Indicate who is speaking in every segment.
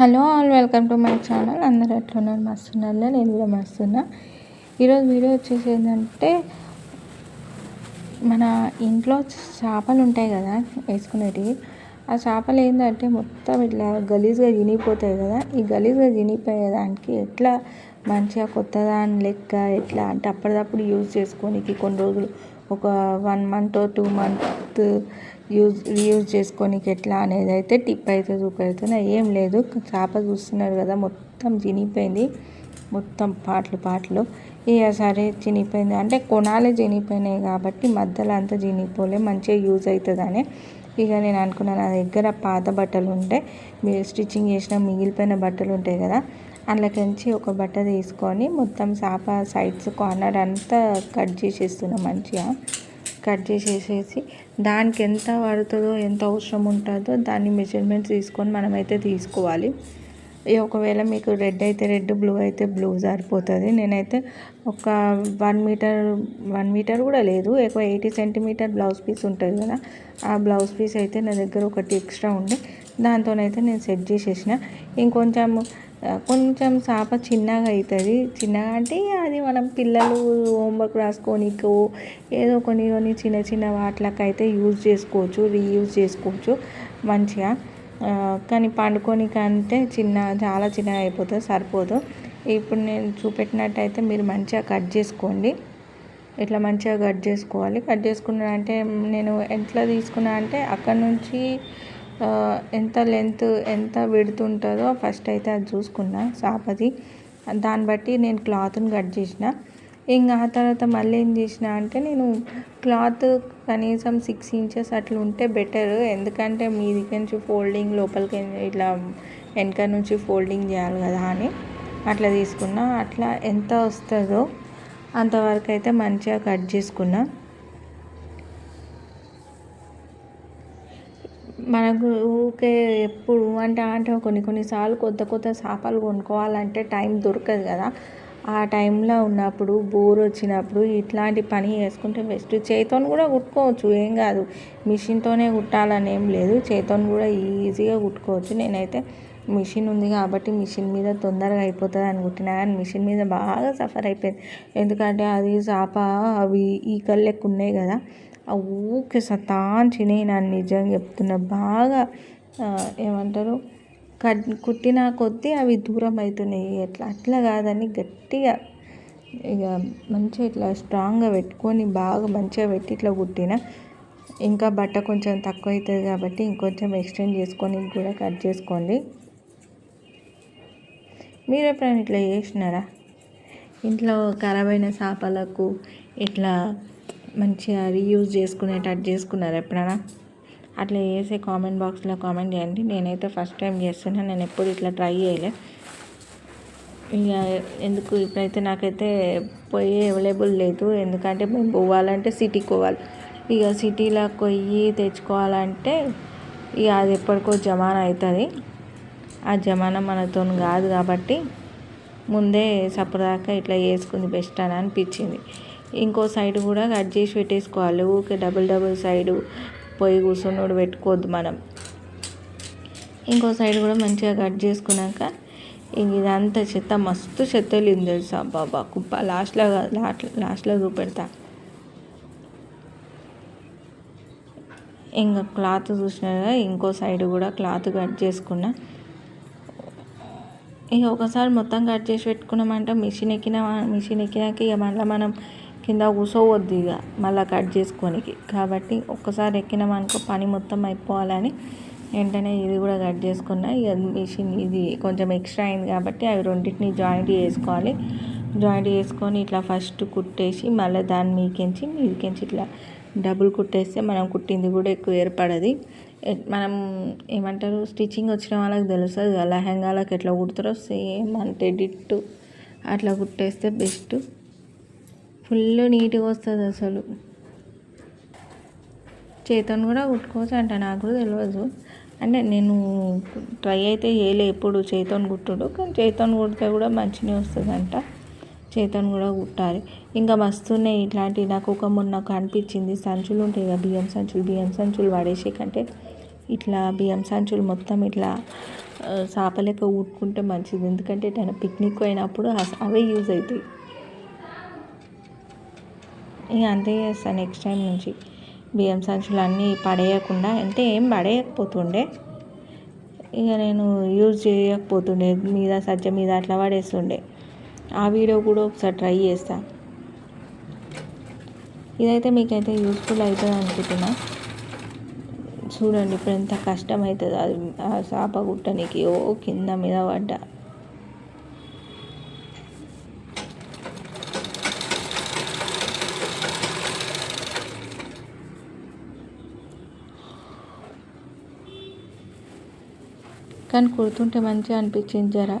Speaker 1: Hello all welcome to my channel. అందరు ఎట్లున్నారు మస్తున్నారు నేను కూడా మస్తున్నా ఈరోజు వీడియో వచ్చేసి ఏంటంటే మన ఇంట్లో చేపలు ఉంటాయి కదా వేసుకునేటివి. ఆ చేపలు ఏంటంటే మొత్తం ఇట్లా గలీజ్గా చినిగిపోతాయి కదా. ఈ గలీజ్గా చినిగిపోయేదానికి ఎట్లా మంచిగా కొత్తదాని లెక్క ఎట్లా అంటే అప్పటిదప్పుడు యూజ్ చేసుకోనికి కొన్ని రోజులు ఒక one month two month use reuse చేసుకోనికి ఎట్లా అనేది అయితే టిప్ అయితే చూపెడుతున్నా. ఏం లేదు చేప చూస్తున్నారు కదా మొత్తం చినిగిపోయింది. మొత్తం పాటలు పాటలు. ఇక సరే చినిగిపోయింది. అంటే కొనాలే చినిగిపోయినాయి కాబట్టి మధ్యలో అంతా చినిగిపోలే మంచిగా యూజ్ అవుతుందని. ఇక నేను అనుకున్నాను నా దగ్గర పాత బట్టలు ఉంటే మీరు స్టిచ్చింగ్ చేసిన మిగిలిపోయిన బట్టలు ఉంటాయి కదా అందులోకించి ఒక బట్ట తీసుకొని మొత్తం చేప సైడ్స్ కార్నర్ అంతా కట్ చేసేస్తున్నాం మంచిగా. కట్ చేసేసేసి దానికి ఎంత పడుతుందో ఎంత అవసరం ఉంటుందో దాన్ని మెజర్మెంట్స్ తీసుకొని మనమైతే తీసుకోవాలి. ఒకవేళ మీకు రెడ్ అయితే రెడ్ బ్లూ అయితే బ్లూ సరిపోతుంది. నేనైతే ఒక వన్ మీటర్ వన్ మీటర్ కూడా లేదు. ఎక్కువ ఎయిటీ సెంటీమీటర్ బ్లౌజ్ పీస్ ఉంటుంది కదా ఆ బ్లౌజ్ పీస్ అయితే నా దగ్గర ఒకటి ఎక్స్ట్రా ఉండే. దాంతోనైతే నేను సెట్ చేసేసిన. ఇంకొంచెం కొంచెం చేప చిన్నగా అవుతుంది. చిన్నగా అంటే అది మనం పిల్లలు హోంవర్క్ రాసుకోనికో ఏదో కొన్ని కొన్ని చిన్న చిన్న వాటిలకైతే యూజ్ చేసుకోవచ్చు రీయూజ్ చేసుకోవచ్చు మంచిగా. కానీ పండుకోనికంటే చిన్న చాలా చిన్నగా అయిపోతుంది సరిపోదు. ఇప్పుడు నేను చూపెట్టినట్టయితే మీరు మంచిగా కట్ చేసుకోండి. ఇట్లా మంచిగా కట్ చేసుకోవాలి. కట్ చేసుకున్నా అంటే నేను ఎట్లా తీసుకున్నా అంటే అక్కడ నుంచి ఎంత లెంత్ ఎంత విడుతు ఉంటుందో ఫస్ట్ అయితే అది చూసుకున్నా చాపది దాన్ని బట్టి నేను క్లాత్ని కట్ చేసిన. ఇంకా ఆ తర్వాత మళ్ళీ ఏం చేసిన అంటే నేను క్లాత్ కనీసం సిక్స్ ఇంచెస్ అట్లా ఉంటే బెటర్. ఎందుకంటే మీది నుంచి ఫోల్డింగ్ లోపలికి ఇట్లా వెనక నుంచి ఫోల్డింగ్ చేయాలి కదా అని అట్లా తీసుకున్నా. అట్లా ఎంత వస్తుందో అంతవరకు అయితే మంచిగా కట్ చేసుకున్నా. మనకు ఊరికే ఎప్పుడు అంటే అంటే కొన్ని కొన్నిసార్లు కొత్త కొత్త చేపలు కొనుక్కోవాలంటే టైం దొరకదు కదా. ఆ టైంలో ఉన్నప్పుడు బోర్ వచ్చినప్పుడు ఇట్లాంటి పని చేసుకుంటే బెస్ట్ చేతితో కూడా కుట్టుకోవచ్చు ఏం కాదు. మిషన్తోనే కుట్టాలని ఏం లేదు. చేతితో కూడా ఈజీగా కుట్టుకోవచ్చు. నేనైతే మిషన్ ఉంది కాబట్టి మిషన్ మీద తొందరగా అయిపోతుంది అని కుట్టినా కానీ మిషన్ మీద బాగా సఫర్ అయిపోయింది. ఎందుకంటే అది చేప అవి ఈకలు లెక్క ఉన్నాయి కదా. ఆ ఊకే సతాంచినాయి నన్ను నిజంగా చెప్తున్నా బాగా ఏమంటారు? కట్ కుట్టిన కొద్దీ అవి దూరం అవుతున్నాయి ఎట్లా? అట్లా కాదని గట్టిగా ఇక మంచిగా ఇట్లా స్ట్రాంగ్గా పెట్టుకొని బాగా మంచిగా పెట్టి ఇట్లా కుట్టిన ఇంకా బట్ట కొంచెం తక్కువ అవుతుంది కాబట్టి ఇంకొంచెం ఎక్స్టెండ్ చేసుకొని కూడా కట్ చేసుకోండి. మీరు ఎప్పుడైనా ఇట్లా చేసినారా? ఇంట్లో ఖరాబ్ అయిన చేపలకు ఇట్లా మంచిగా రీయూజ్ చేసుకునేటట్టు చేసుకున్నారు ఎప్పుడైనా? అట్లా చేసే కామెంట్ బాక్స్లో కామెంట్ చేయండి. నేనైతే ఫస్ట్ టైం చేస్తున్నా. నేను ఎప్పుడు ఇట్లా ట్రై చేయలే. ఇక ఎందుకు ఇప్పుడైతే నాకైతే పోయే అవైలబుల్ లేదు. ఎందుకంటే మేము పోవాలంటే సిటీకి పోవాలి. ఇక సిటీలో పోయి తెచ్చుకోవాలంటే ఇక అది ఎప్పటికో జమానా అవుతుంది. ఆ జమానా మనతో కాదు కాబట్టి ముందే సపదాకా ఇట్లా చేసుకుంది బెస్ట్ అని అనిపించింది. ఇంకో సైడ్ కూడా కట్ చేసి పెట్టేసుకోవాలి. ఊరికే డబుల్ డబుల్ సైడు పోయి కూర్చున్నోడు పెట్టుకోవద్దు మనం. ఇంకో సైడ్ కూడా మంచిగా కట్ చేసుకున్నాక ఇంక ఇదంతా చెత్త మస్తు చెత్త వెళ్ళింది తెలుసా బాబా. కుప్ప లాస్ట్లో లాస్ట్లో చూపెడతా. ఇంకా క్లాత్ చూసినారా ఇంకో సైడ్ కూడా క్లాత్ కట్ చేసుకున్నా. ఇక ఒకసారి మొత్తం కట్ చేసి పెట్టుకున్నామంటే మిషన్ ఎక్కిన మిషన్ ఎక్కినాక ఇక మళ్ళీ మనం కింద కూర్చోవద్దు ఇక మళ్ళీ కట్ చేసుకోనికి. కాబట్టి ఒక్కసారి ఎక్కినామనుకో పని మొత్తం అయిపోవాలని వెంటనే ఇది కూడా కట్ చేసుకున్నా. ఇక మిషన్ ఇది కొంచెం ఎక్స్ట్రా అయింది కాబట్టి అవి రెండింటిని జాయింట్ చేసుకోవాలి. జాయింట్ చేసుకొని ఇట్లా ఫస్ట్ కుట్టేసి మళ్ళీ దాన్ని మీకెంచి మీదికెంచి ఇట్లా డబుల్ కుట్టేస్తే మనం కుట్టింది కూడా ఎక్కువ ఏర్పడది. మనం ఏమంటారు స్టిచ్చింగ్ వచ్చిన వాళ్ళకి తెలుస్తుంది లెహంగాలకు ఎట్లా కుడతారో సేమ్ అంటే డిట్టు అట్లా కుట్టేస్తే బెస్ట్. ఫుల్ నీట్గా వస్తుంది అసలు. చేతను కూడా కుట్టుకోవచ్చు అంట నాకు కూడా తెలియదు అంటే నేను ట్రై అయితే చేయలే ఎప్పుడు చేతను కుట్టుడు కానీ చేతను కుడితే కూడా మంచిగా వస్తుంది అంట చేతను కూడా కుట్టాలి. ఇంకా మస్తున్నాయి ఇట్లాంటివి. నాకు ఒక మొన్న అనిపించింది సంచులు ఉంటాయి కదా బియ్యం సంచులు. బియ్యం సంచులు పడేసే కంటే ఇట్లా బియ్యం సంచులు మొత్తం ఇట్లా చేపలెక్క ఊట్టుకుంటే మంచిది. ఎందుకంటే ఎటైనా పిక్నిక్ పోయినప్పుడు అవే యూజ్ అవుతాయి. ఇక అంతే చేస్తాను నెక్స్ట్ టైం నుంచి. బియ్యం సంచులు అన్నీ పడేయకుండా అంటే ఏం పడేయకపోతుండే. ఇక నేను యూజ్ చేయకపోతుండే మీద సజ్జ మీద అట్లా పడేస్తుండే. ఆ వీడియో కూడా ఒకసారి ట్రై చేస్తా. ఇదైతే మీకైతే యూస్ఫుల్ అవుతుంది అనుకుంటున్నా. చూడండి ఇప్పుడు ఎంత కష్టం అవుతుంది అది ఆ చేప గుట్టనికి ఓ కింద మీద పడ్డా. కానీ కుడుతుంటే మంచిగా అనిపించింది జర.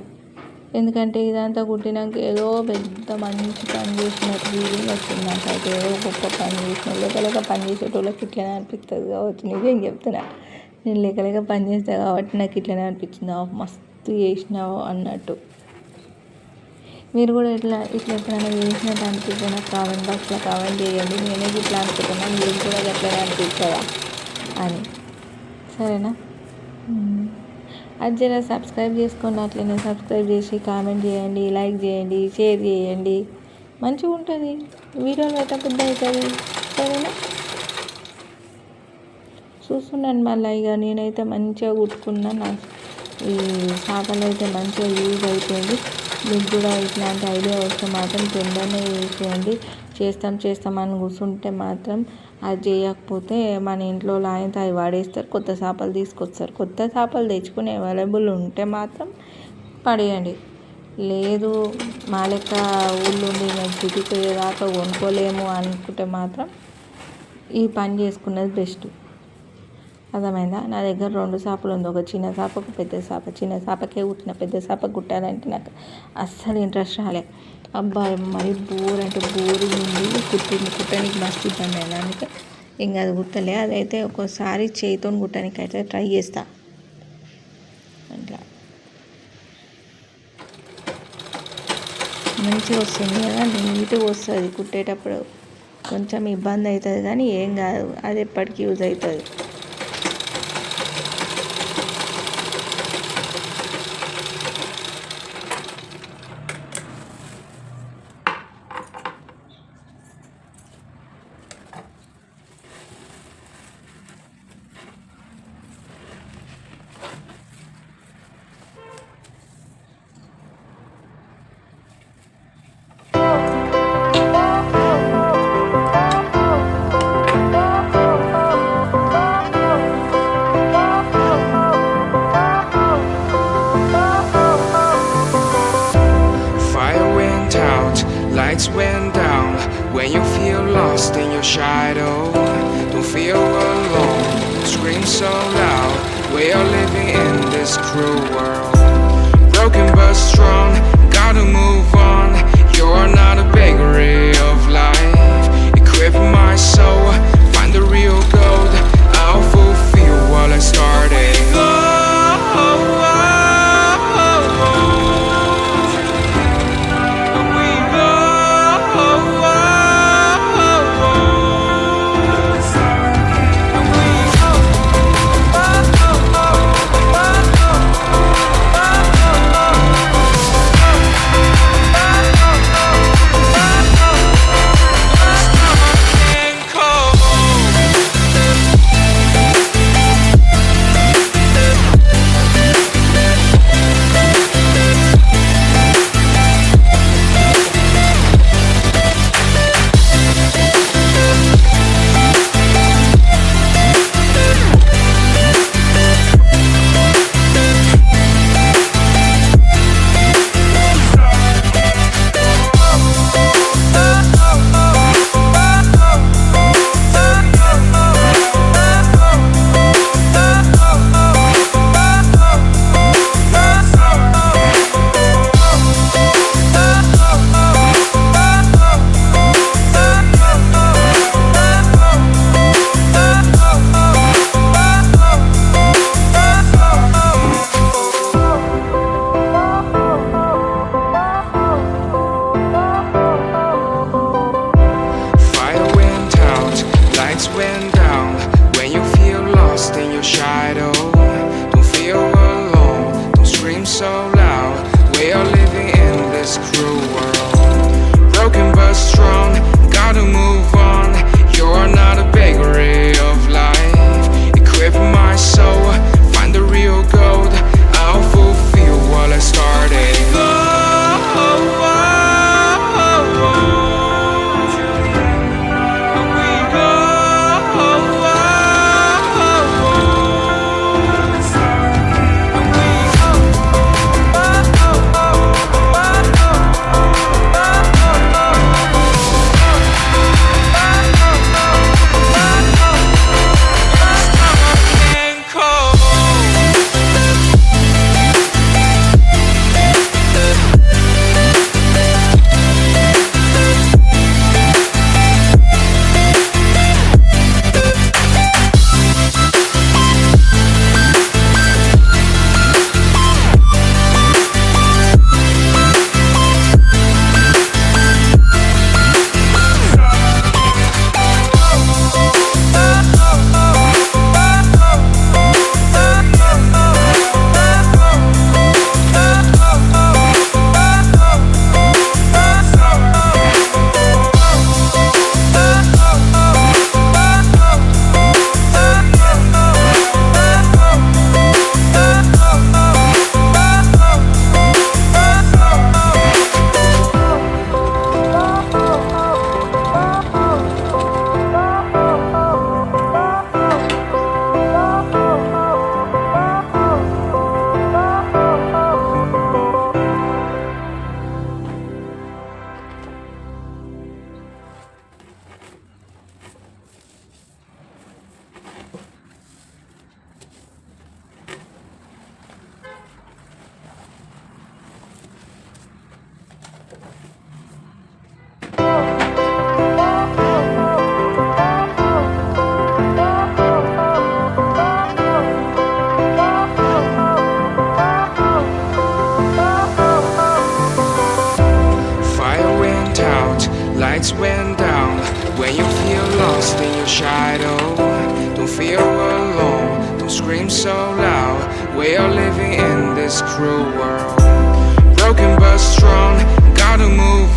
Speaker 1: ఎందుకంటే ఇదంతా కుట్టినాక ఏదో పెద్ద మంచి పని చేసినట్టు ఫీలింగ్ వచ్చింది నాకు ఏదో గొప్ప పని చేసిన లేక లేక పని చేసేటోళ్ళకి ఇట్లనే అనిపిస్తుంది కావచ్చు. నిజం చెప్తున్నా. నేను లేక లేక పని చేస్తా కాబట్టి నాకు ఇట్లనే అనిపించింది. మస్తు చేసినావు అన్నట్టు. మీరు కూడా ఇట్లా ఇట్లా ఎప్పుడైనా చేసినట్టు అనిపిస్తే నాకు కామెంట్ బాక్స్లో కామెంట్ చేయండి. నేనే ఇట్లా అనుకుంటున్నాను మీరు కూడా ఎట్లనే అనిపిస్తుందా అని. సరేనా? అది జర సబ్స్క్రైబ్ చేసుకోండి అట్లనే సబ్స్క్రైబ్ చేసి కామెంట్ చేయండి లైక్ చేయండి షేర్ చేయండి. మంచిగా ఉంటుంది. వీడియోలు అయితే పెద్ద అవుతుంది. సరేనా? చూస్తున్నాను మళ్ళీ ఇక నేనైతే మంచిగా కుట్టుకున్నా. నా ఈ చేపలు అయితే మంచిగా యూజ్ అయిపోయింది. మీకు కూడా ఇట్లాంటి ఐడియా వస్తే మాత్రం తొందరనే చేసేయండి చేస్తాం చేస్తాం అని కూర్చుంటే మాత్రం అది చేయకపోతే మన ఇంట్లో లాయంత అవి వాడేస్తారు కొత్త చేపలు తీసుకొస్తారు. కొత్త చేపలు తెచ్చుకుని అవైలబుల్ ఉంటే మాత్రం పడేయండి. లేదు మా లెక్క ఊళ్ళుండి మేము సిటీకి పోయేదాకా కొనుక్కోలేము అనుకుంటే మాత్రం ఈ పని చేసుకున్నది బెస్ట్. అర్థమైందా? నా దగ్గర రెండు చేపలు ఉంది. ఒక చిన్న చేపకు పెద్ద చేప. చిన్న చేపకే కుట్టిన పెద్ద చేప కుట్టాలంటే నాకు అస్సలు ఇంట్రెస్ట్ రాలే. అబ్బా మరి బోర్ అంటే బోరింగ్ ఉంది. కుట్టింది కుట్టడానికి మస్తు ఇబ్బంది అయింది. అందుకే ఇంకా అది కుట్టలే. అదైతే ఒక్కోసారి చేతితో కుట్టడానికి అయితే ట్రై చేస్తా. అట్లా. మంచిగా వస్తుంది కదా నీట్గా వస్తుంది కుట్టేటప్పుడు. కొంచెం ఇబ్బంది అవుతుంది కానీ ఏం కాదు. అది ఎప్పటికీ యూజ్ అవుతుంది.
Speaker 2: Lost in your shadow. Don't feel alone, scream so loud. We are living in this cruel world. Broken but strong, shadow. Don't feel alone, don't scream so loud. We are living in this cruel world. Broken but strong, gotta move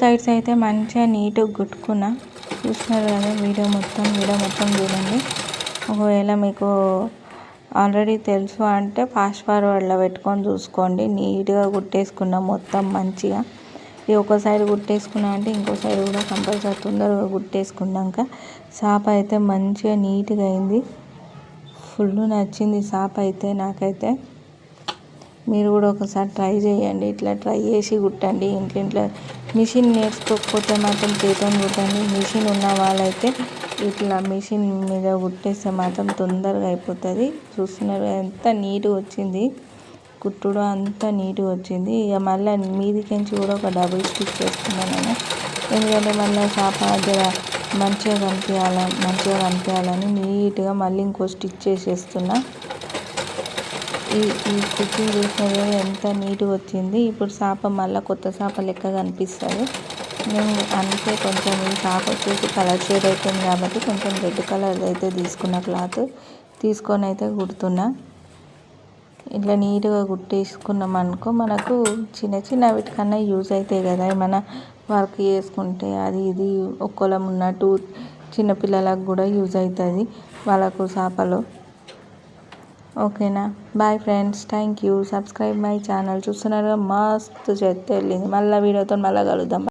Speaker 1: sides అయితే మంచిగా నీట్గా కుట్టుకున్నా చూస్తున్నారు కదా video మొత్తం video మొత్తం చూడండి. ఒకవేళ మీకు ఆల్రెడీ తెలుసు అంటే ఫాస్ట్ ఫార్వర్డ్లో పెట్టుకొని చూసుకోండి. నీట్గా కుట్టేసుకున్నా మొత్తం మంచిగా. ఈ ఒక సైడ్ కుట్టేసుకున్నా అంటే ఇంకో సైడ్ కూడా కంపల్సరీ తొందరగా కుట్టేసుకున్నాక షాప్ అయితే మంచిగా నీట్గా అయింది. ఫుల్ నచ్చింది షాప్ అయితే నాకైతే. మీరు కూడా ఒకసారి ట్రై చేయండి. ఇట్లా ట్రై చేసి కుట్టండి. ఇంట్లో ఇంట్లో మిషన్ నేర్చుకోకపోతే మాత్రం చేతం కుట్టండి. మిషన్ ఉన్న వాళ్ళైతే ఇట్లా మిషన్ మీద కుట్టేస్తే మాత్రం తొందరగా అయిపోతుంది. చూస్తున్నారు ఎంత నీట్గా వచ్చింది. కుట్టుడు అంతా నీట్గా వచ్చింది. ఇక మళ్ళీ మీదికించి కూడా ఒక డబుల్ స్టిచ్ చేస్తున్నాను నేను. ఎందుకంటే మళ్ళీ షాప్ దగ్గర మంచిగా కనిపించాలి మంచిగా కనిపించాలని నీట్గా మళ్ళీ ఇంకో స్టిచ్ చేసేస్తున్నా. ఈ ఈ స్టిచ్చింగ్ చూసినది ఎంత నీట్గా వచ్చింది. ఇప్పుడు చేప మళ్ళీ కొత్త చేప లెక్క కనిపిస్తుంది. నేను అందుకే కొంచెం ఈ చేప వచ్చేసి కలర్ షేడ్ అవుతుంది కాబట్టి కొంచెం రెడ్ కలర్ అయితే తీసుకున్న క్లాత్ తీసుకొని అయితే కుడుతున్నా. ఇట్లా నీట్గా కుట్టేసుకున్నాం అనుకో మనకు చిన్న చిన్న వీటికన్నా యూజ్ అవుతాయి కదా. ఏమైనా వర్క్ చేసుకుంటే అది ఇది ఒక్కోలం ఉన్నట్టు చిన్నపిల్లలకు కూడా యూజ్ అవుతుంది. వాళ్ళకు చేపలు ఓకేనా? Boy friends thank you subscribe my channel చూస్తున్నారు మస్తు చెత్త వెళ్ళింది. మళ్ళీ వీడియోతో మళ్ళీ కలుద్దాం.